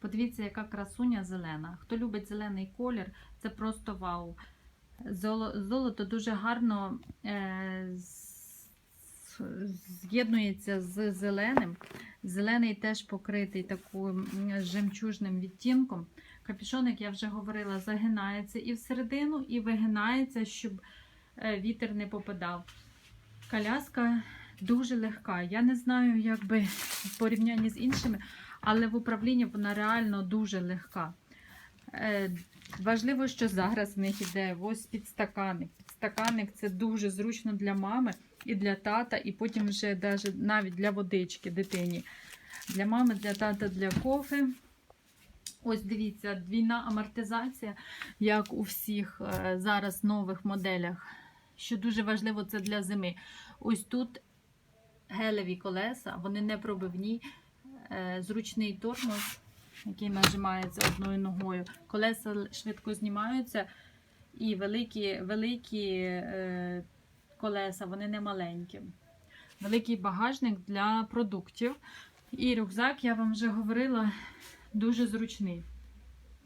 Подивіться, яка красуня зелена. Хто любить зелений колір, це просто вау. Золото дуже гарно е, з'єднується з зеленим. Зелений теж покритий таким жемчужним відтінком. Капюшон, як я вже говорила, загинається і всередину, і вигинається, щоб е, вітер не попадав. Коляска дуже легка. Я не знаю, як би в порівнянні з іншими, але в управлінні вона реально дуже легка. Е, Важливо, що зараз в них іде ось підстаканник. Підстаканник це дуже зручно для мами і для тата, і потім вже навіть для водички дитині. Для мами, для тата, для кофе. Ось дивіться, двійна амортизація, як у всіх е, зараз нових моделях. Що дуже важливо, це для зими. Ось тут гелеві колеса, вони не пробивні, е, зручний тормоз, який нажимається одною ногою. Колеса швидко знімаються, і великі, великі е, колеса, вони не маленькі. Великий багажник для продуктів. І рюкзак, я вам вже говорила, дуже зручний.